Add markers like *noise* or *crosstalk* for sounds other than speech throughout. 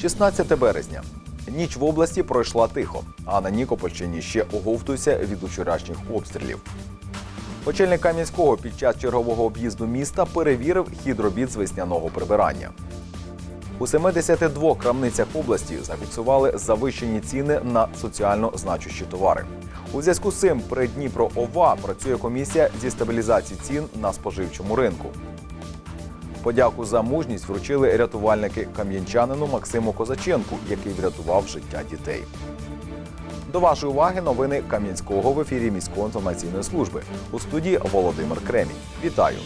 16 березня. Ніч в області пройшла тихо, а на Нікопольщині ще оговтується від учорашніх обстрілів. Очільник Кам'янського під час чергового об'їзду міста перевірив хід робіт з весняного прибирання. У 72 крамницях області зафіксували завищені ціни на соціально значущі товари. У зв'язку з цим при Дніпро ОВА працює комісія зі стабілізації цін на споживчому ринку. Подяку за мужність вручили рятувальники кам'янчанину Максиму Козаченку, який врятував життя дітей. До вашої уваги новини Кам'янського в ефірі міської інформаційної служби. У студії Володимир Кремінь. Вітаю!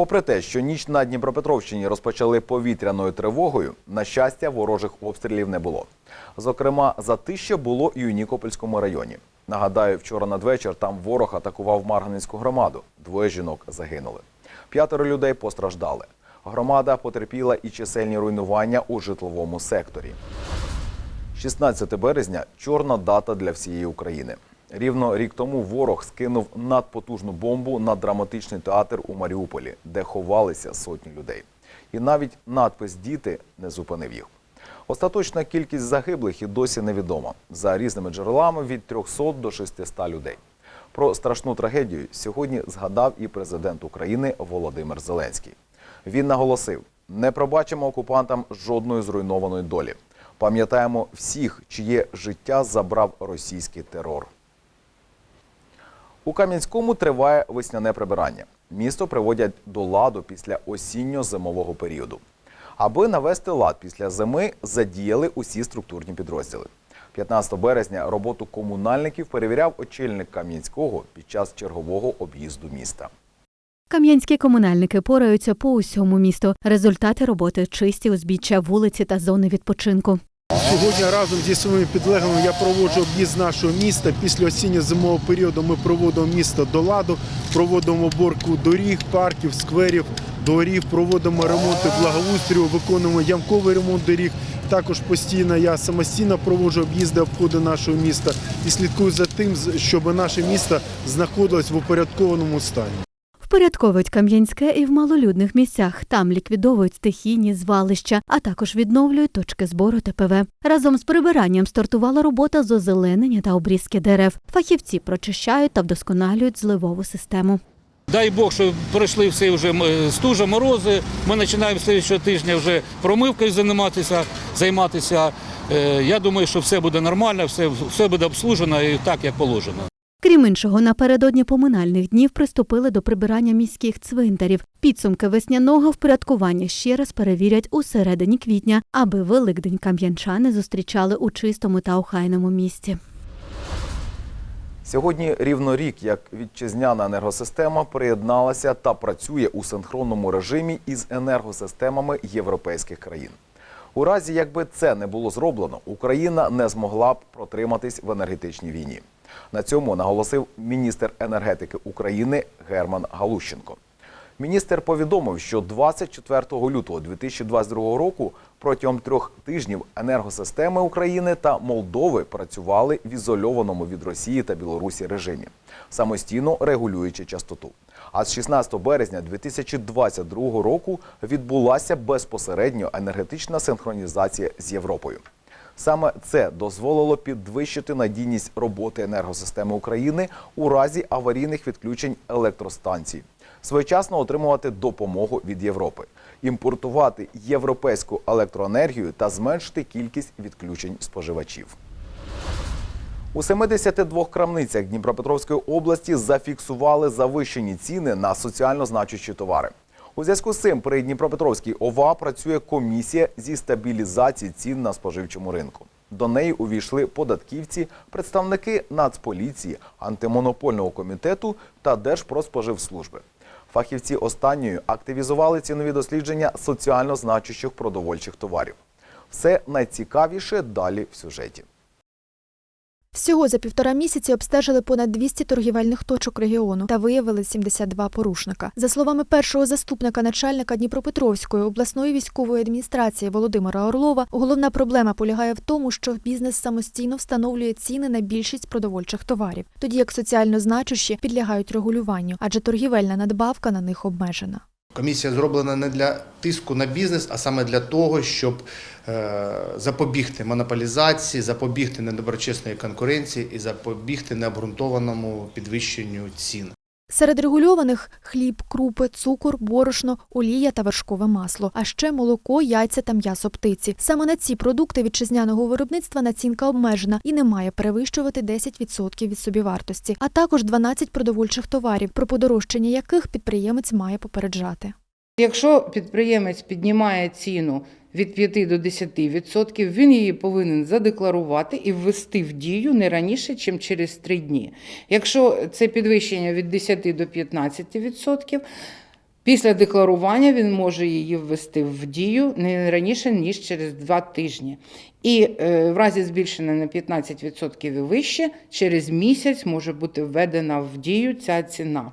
Попри те, що ніч на Дніпропетровщині розпочали повітряною тривогою, на щастя, ворожих обстрілів не було. Зокрема, затища було і у Нікопольському районі. Нагадаю, вчора надвечір там ворог атакував Марганецьку громаду. Двоє жінок загинули. П'ятеро людей постраждали. Громада потерпіла і чисельні руйнування у житловому секторі. 16 березня чорна дата для всієї України. Рівно рік тому ворог скинув надпотужну бомбу на драматичний театр у Маріуполі, де ховалися сотні людей. І навіть надпис Діти не зупинив їх. Остаточна кількість загиблих і досі невідома. За різними джерелами від 300 до 600 людей. Про страшну трагедію сьогодні згадав і президент України Володимир Зеленський. Він наголосив: не пробачимо окупантам жодної зруйнованої долі. Пам'ятаємо всіх, чиє життя забрав російський терор. У Кам'янському триває весняне прибирання. Місто приводять до ладу після осінньо-зимового періоду. Аби навести лад після зими, задіяли усі структурні підрозділи. 15 березня роботу комунальників перевіряв очільник Кам'янського під час чергового об'їзду міста. Кам'янські комунальники пораються по усьому місту. Результати роботи чисті узбіччя вулиці та зони відпочинку. Сьогодні разом зі своїми підлеглими я проводжу об'їзд нашого міста. Після осінньо-зимового періоду ми проводимо місто до ладу, проводимо уборку доріг, парків, скверів, доріг, проводимо ремонти благоустрою, виконуємо ямковий ремонт доріг. Також постійно я самостійно проводжу об'їзди обходи нашого міста і слідкую за тим, щоб наше місто знаходилось в упорядкованому стані. Впорядковують Кам'янське і в малолюдних місцях. Там ліквідовують стихійні звалища, а також відновлюють точки збору ТПВ. Разом з прибиранням стартувала робота з озеленення та обрізки дерев. Фахівці прочищають та вдосконалюють зливову систему. Дай Бог, що пройшли всі вже стужа, морози. Ми починаємо слідчого тижня вже промивкою займатися. займатися. Е, Я думаю, що все буде нормально, все, все буде обслужено і так, як положено. Крім іншого, напередодні поминальних днів приступили до прибирання міських цвинтарів. Підсумки весняного впорядкування ще раз перевірять у середині квітня, аби Великдень кам'янчани зустрічали у чистому та охайному місці. Сьогодні рівно рік, як вітчизняна енергосистема приєдналася та працює у синхронному режимі із енергосистемами європейських країн. У разі, якби це не було зроблено, Україна не змогла б протриматись в енергетичній війні. На цьому наголосив міністр енергетики України Герман Галущенко. Міністр повідомив, що 24 лютого 2022 року протягом трьох тижнів енергосистеми України та Молдови працювали в ізольованому від Росії та Білорусі режимі, самостійно регулюючи частоту. А з 16 березня 2022 року відбулася безпосередньо енергетична синхронізація з Європою. Саме це дозволило підвищити надійність роботи енергосистеми України у разі аварійних відключень електростанцій, своєчасно отримувати допомогу від Європи, імпортувати європейську електроенергію та зменшити кількість відключень споживачів. У 72 крамницях Дніпропетровської області зафіксували завищені ціни на соціально значущі товари. У зв'язку з цим при Дніпропетровській ОВА працює комісія зі стабілізації цін на споживчому ринку. До неї увійшли податківці, представники Нацполіції, антимонопольного комітету та Держпродспоживслужби. Фахівці останньої активізували цінові дослідження соціально значущих продовольчих товарів. Все найцікавіше далі в сюжеті. Всього за півтора місяці обстежили понад 200 торгівельних точок регіону та виявили 72 порушника. За словами першого заступника начальника Дніпропетровської обласної військової адміністрації Володимира Орлова, головна проблема полягає в тому, що бізнес самостійно встановлює ціни на більшість продовольчих товарів, тоді як соціально значущі підлягають регулюванню, адже торгівельна надбавка на них обмежена. Комісія зроблена не для тиску на бізнес, а саме для того, щоб е, запобігти монополізації, запобігти недоброчесної конкуренції і запобігти необґрунтованому підвищенню цін. Серед регульованих хліб, крупи, цукор, борошно, олія та вершкове масло, а ще молоко, яйця та м'ясо птиці. Саме на ці продукти вітчизняного виробництва націнка обмежена і не має перевищувати 10% від собівартості, а також 12 продовольчих товарів, про подорожчання яких підприємець має попереджати. Якщо підприємець піднімає ціну від 5 до 10%, він її повинен задекларувати і ввести в дію не раніше, ніж через 3 дні. Якщо це підвищення від 10 до 15%, після декларування він може її ввести в дію не раніше, ніж через 2 тижні. І е, в разі збільшення на 15% і вище, через місяць може бути введена в дію ця ціна.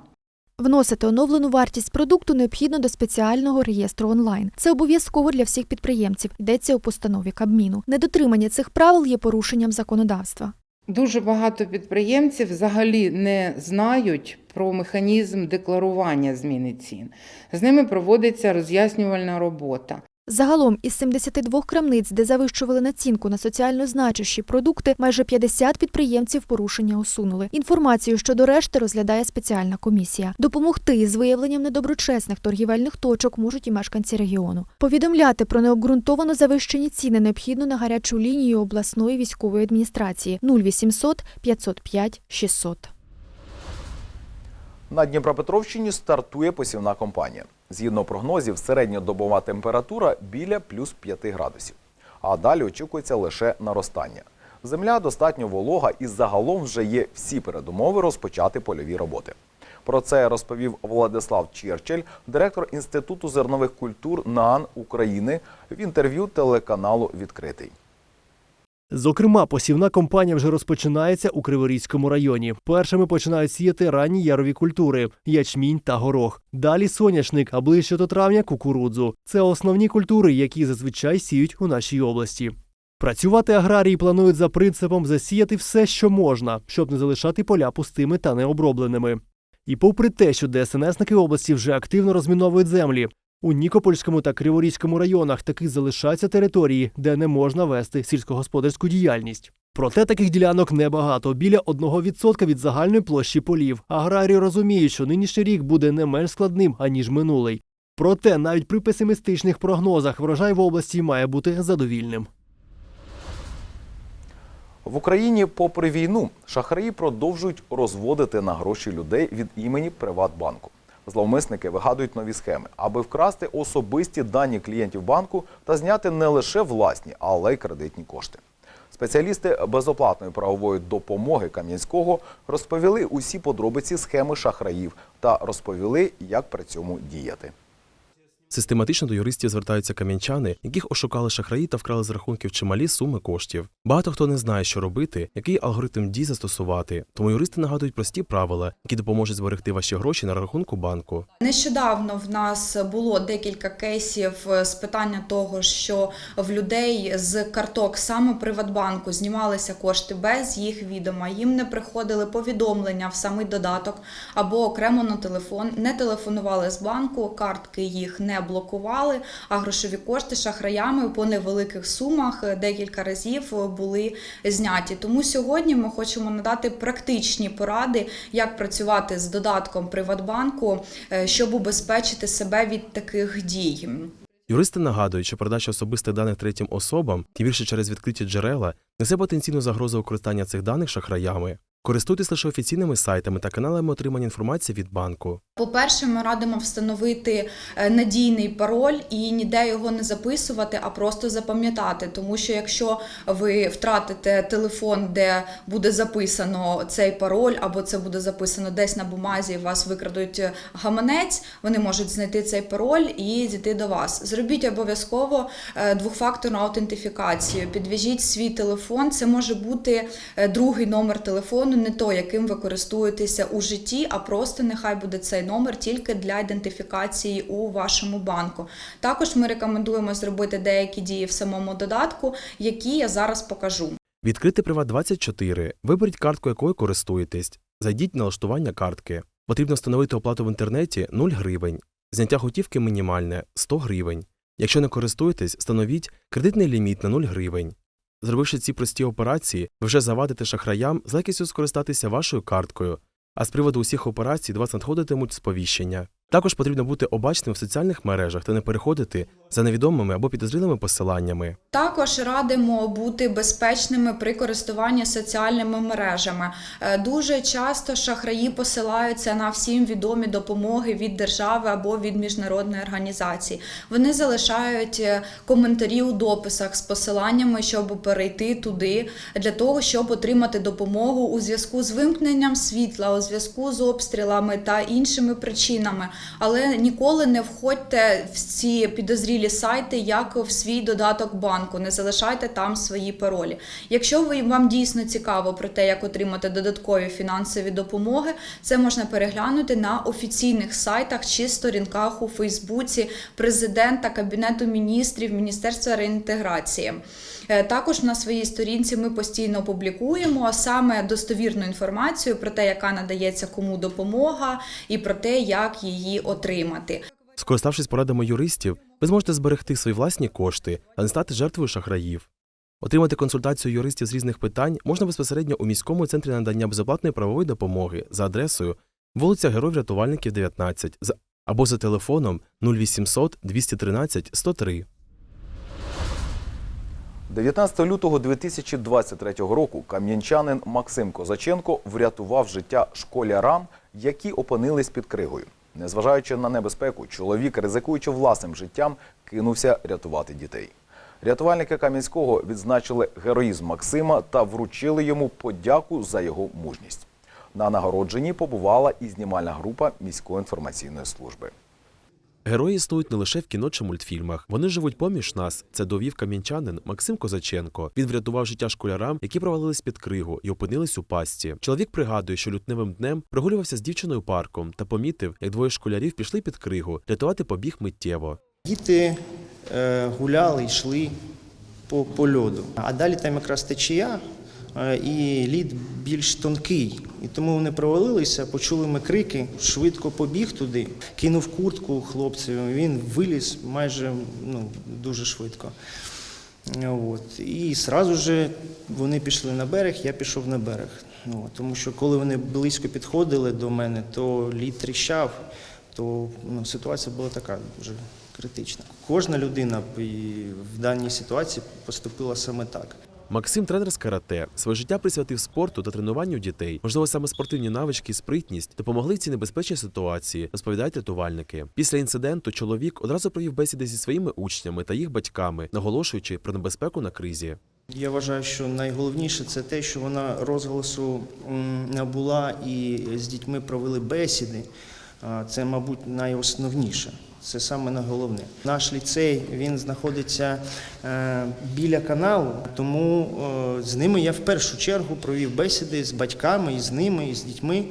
Вносити оновлену вартість продукту необхідно до спеціального реєстру онлайн. Це обов'язково для всіх підприємців. Йдеться у постанові Кабміну. Недотримання цих правил є порушенням законодавства. Дуже багато підприємців взагалі не знають про механізм декларування зміни цін. З ними проводиться роз'яснювальна робота. Загалом із 72 крамниць, де завищували націнку на соціально значущі продукти, майже 50 підприємців порушення усунули. Інформацію щодо решти розглядає спеціальна комісія. Допомогти із виявленням недоброчесних торгівельних точок можуть і мешканці регіону. Повідомляти про необґрунтовано завищені ціни необхідно на гарячу лінію обласної військової адміністрації 0800 505 600. На Дніпропетровщині стартує посівна кампанія. Згідно прогнозів, середньодобова температура біля плюс 5 градусів. А далі очікується лише наростання. Земля достатньо волога і загалом вже є всі передумови розпочати польові роботи. Про це розповів Владислав Черчель, директор Інституту зернових культур НААН України в інтерв'ю телеканалу Відкритий. Зокрема, посівна кампанія вже розпочинається у Криворізькому районі. Першими починають сіяти ранні ярові культури ячмінь та горох. Далі соняшник, а ближче до травня кукурудзу. Це основні культури, які зазвичай сіють у нашій області. Працювати аграрії планують за принципом засіяти все, що можна, щоб не залишати поля пустими та необробленими. І попри те, що ДСНСники області вже активно розміновують землі, у Нікопольському та Криворізькому районах таки залишаються території, де не можна вести сільськогосподарську діяльність. Проте таких ділянок небагато біля 1% від загальної площі полів. Аграрії розуміють, що нинішній рік буде не менш складним аніж минулий. Проте навіть при песимістичних прогнозах врожай в області має бути задовільним. В Україні, попри війну, шахраї продовжують розводити на гроші людей від імені Приватбанку. Зловмисники вигадують нові схеми, аби вкрасти особисті дані клієнтів банку та зняти не лише власні, але й кредитні кошти. Спеціалісти безоплатної правової допомоги Кам'янського розповіли усі подробиці схеми шахраїв та розповіли, як при цьому діяти. Систематично до юристів звертаються кам'янчани, яких ошукали шахраї та вкрали з рахунків чималі суми коштів. Багато хто не знає, що робити, який алгоритм дій застосувати. Тому юристи нагадують прості правила, які допоможуть зберегти ваші гроші на рахунку банку. Нещодавно в нас було декілька кейсів з питання того, що в людей з карток саме Приватбанку знімалися кошти без їх відома. Їм не приходили повідомлення в самий додаток або окремо на телефон, не телефонували з банку, картки їх не блокували, а грошові кошти шахраями по невеликих сумах декілька разів були зняті. Тому сьогодні ми хочемо надати практичні поради, як працювати з додатком Приватбанку, е, щоб убезпечити себе від таких дій. Юристи нагадують, що передача особистих даних третім особам, тим більше через відкриті джерела, несе потенційну загрозу використання цих даних шахраями. Користуйтесь лише офіційними сайтами та каналами отримання інформації від банку. По-перше, ми радимо встановити е, надійний пароль і ніде його не записувати, а просто запам'ятати. Тому що якщо ви втратите телефон, де буде записано цей пароль, або це буде записано десь на бумазі, вас викрадуть е, гаманець, вони можуть знайти цей пароль і дійти до вас. Зробіть обов'язково е, двохфакторну аутентифікацію. Підв'яжіть свій телефон. Це може бути другий номер телефону, не той, яким ви користуєтеся у житті, а просто нехай буде цей номер тільки для ідентифікації у вашому банку. Також ми рекомендуємо зробити деякі дії в самому додатку, які я зараз покажу. Відкрити Приват24. Виберіть картку, якою користуєтесь. Зайдіть в налаштування картки. Потрібно встановити оплату в інтернеті 0 гривень. Зняття готівки мінімальне 100 гривень. Якщо не користуєтесь, встановіть кредитний ліміт на 0 гривень. Зробивши ці прості операції, ви вже завадите шахраям з легкістю скористатися вашою карткою, а з приводу усіх операцій до вас надходитимуть сповіщення. Також потрібно бути обачним в соціальних мережах та не переходити за невідомими або підозрілими посиланнями. Також радимо бути безпечними при користуванні соціальними мережами. Е, Дуже часто шахраї посилаються на всім відомі допомоги від держави або від міжнародної організації. Вони залишають е, коментарі у дописах з посиланнями, щоб перейти туди для того, щоб отримати допомогу у зв'язку з вимкненням світла, у зв'язку з обстрілами та іншими причинами. Але ніколи не входьте в ці підозрілі сайти, як в свій додаток банку. Не залишайте там свої паролі. Якщо ви вам дійсно цікаво про те, як отримати додаткові фінансові допомоги, це можна переглянути на офіційних сайтах чи сторінках у Фейсбуці президента, Кабінету міністрів, Міністерства реінтеграції. Е, Також на своїй сторінці ми постійно публікуємо саме достовірну інформацію про те, яка надається кому допомога, і про те, як її отримати. Скориставшись порадами юристів, ви зможете зберегти свої власні кошти та не стати жертвою шахраїв. Отримати консультацію юристів з різних питань можна безпосередньо у міському центрі надання безоплатної правової допомоги за адресою вулиця Героїв Рятувальників, 19 за- або за телефоном 0800 213 103. 19 лютого 2023 року кам'янчанин Максим Козаченко врятував життя школярам, які опинились під кригою. Незважаючи на небезпеку, чоловік, ризикуючи власним життям, кинувся рятувати дітей. Рятувальники Кам'янського відзначили героїзм Максима та вручили йому подяку за його мужність. На нагородженні побувала і знімальна група міської інформаційної служби. Герої існують не лише в кіно чи мультфільмах. Вони живуть поміж нас. Це довів кам'янчанин Максим Козаченко. Він врятував життя школярам, які провалились під кригу і опинились у пастці. Чоловік пригадує, що лютневим днем прогулювався з дівчиною парком та помітив, як двоє школярів пішли під кригу. Рятувати побіг миттєво. Діти е, гуляли, йшли по, по льоду. А далі там якраз течія, і лід більш тонкий. І тому вони провалилися, почули ми крики, швидко побіг туди, кинув куртку хлопцю, він виліз майже ну, дуже швидко. От. І одразу ж вони пішли на берег, я пішов на берег. Ну. Тому що коли вони близько підходили до мене, то лід тріщав, то ну, ситуація була така дуже критична. Кожна людина в даній ситуації поступила саме так. Максим тренер з карате. Своє життя присвятив спорту та тренуванню дітей. Можливо, саме спортивні навички і спритність допомогли в цій небезпечній ситуації, розповідають рятувальники. Після інциденту чоловік одразу провів бесіди зі своїми учнями та їх батьками, наголошуючи про небезпеку на кризі. Я вважаю, що найголовніше це те, що вона розголосу набула і з дітьми провели бесіди. Це, мабуть, найосновніше. Це саме найголовне. Наш ліцей він знаходиться е, біля каналу, тому е, з ними я в першу чергу провів бесіди з батьками, і з ними, і з дітьми.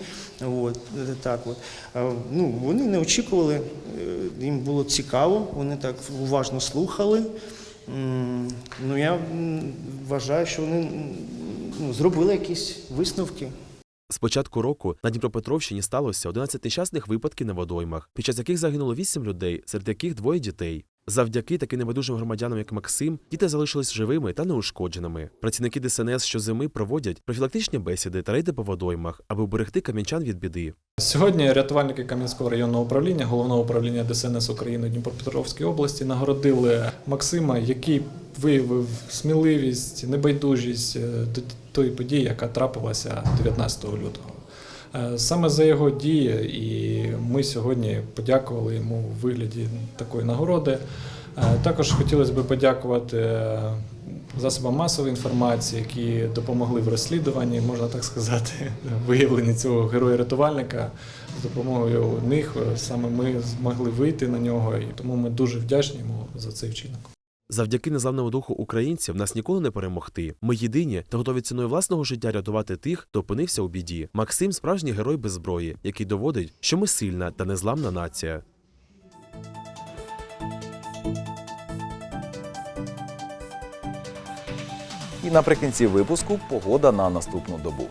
От, е, так от. Ну, вони не очікували, їм було цікаво, вони так уважно слухали. Ну, я вважаю, що вони ну, зробили якісь висновки. З початку року на Дніпропетровщині сталося 11 нещасних випадків на водоймах, під час яких загинуло 8 людей, серед яких двоє дітей. Завдяки таким небайдужим громадянам, як Максим, діти залишились живими та неушкодженими. Працівники ДСНС щозими проводять профілактичні бесіди та рейди по водоймах, аби уберегти кам'янчан від біди. Сьогодні рятувальники Кам'янського районного управління, головного управління ДСНС України Дніпропетровській області нагородили Максима, який виявив сміливість, небайдужість е, тої події, яка трапилася 19 лютого. Е, Саме за його дії, і ми сьогодні подякували йому у вигляді такої нагороди. Е, Також хотілося б подякувати е, засобам масової інформації, які допомогли в розслідуванні, можна так сказати, *laughs* виявленні цього героя-рятувальника. З допомогою них саме ми змогли вийти на нього, і тому ми дуже вдячні йому за цей вчинок. Завдяки незламному духу українців нас ніколи не перемогти. Ми єдині та готові ціною власного життя рятувати тих, хто опинився у біді. Максим справжній герой без зброї, який доводить, що ми сильна та незламна нація. І наприкінці випуску погода на наступну добу.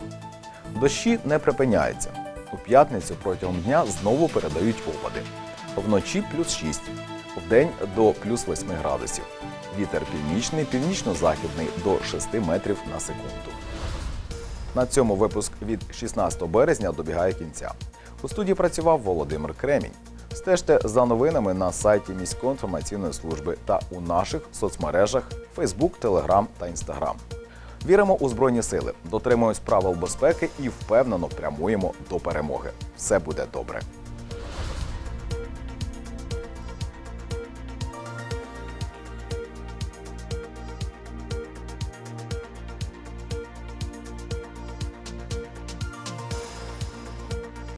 Дощі не припиняються. У п'ятницю протягом дня знову передають опади. Вночі плюс 6, вдень до плюс 8 градусів. Вітер північний, північно-західний до 6 метрів на секунду. На цьому випуск від 16 березня добігає кінця. У студії працював Володимир Кремінь. Стежте за новинами на сайті міської інформаційної служби та у наших соцмережах Facebook, Telegram та Instagram. Віримо у Збройні сили, дотримуємось правил безпеки і впевнено прямуємо до перемоги. Все буде добре.